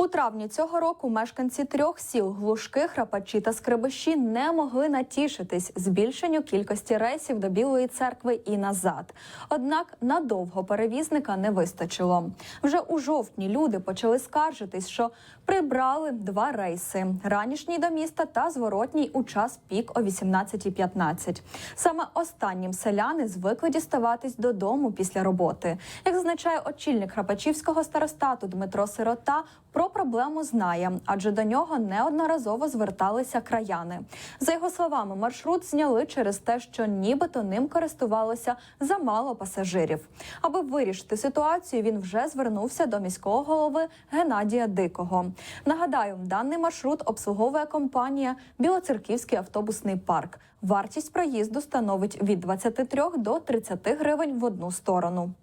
У травні цього року мешканці трьох сіл Глушки, Храпачі та Скребищі не могли натішитись збільшенню кількості рейсів до Білої церкви і назад. Однак надовго перевізника не вистачило. Вже у жовтні люди почали скаржитись, що прибрали два рейси: ранішній до міста та зворотній у час пік о 18.15. Саме останнім селяни звикли діставатись додому після роботи. Як зазначає очільник Храпачівського старостату Дмитро Сирота, про проблему знає, адже до нього неодноразово зверталися краяни. За його словами, маршрут зняли через те, що нібито ним користувалося замало пасажирів. Аби вирішити ситуацію, він вже звернувся до міського голови Геннадія Дикого. Нагадаю, даний маршрут обслуговує компанія Білоцерківський автобусний парк. Вартість проїзду становить від 23 до 30 гривень в одну сторону.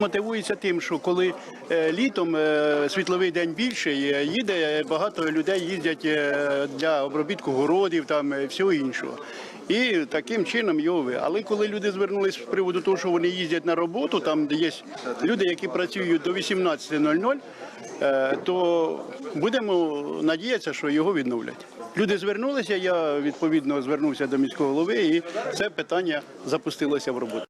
Мотивується тим, що коли е, літом е, світловий день більший, е, їде багато людей їздять е, для обробітку городів, там е, всього іншого. І таким чином його ви. Але коли люди звернулись з приводу того, що вони їздять на роботу, там є люди, які працюють до 18.00, е, то будемо надіятися, що його відновлять. Люди звернулися. Я відповідно звернувся до міського голови, і це питання запустилося в роботу.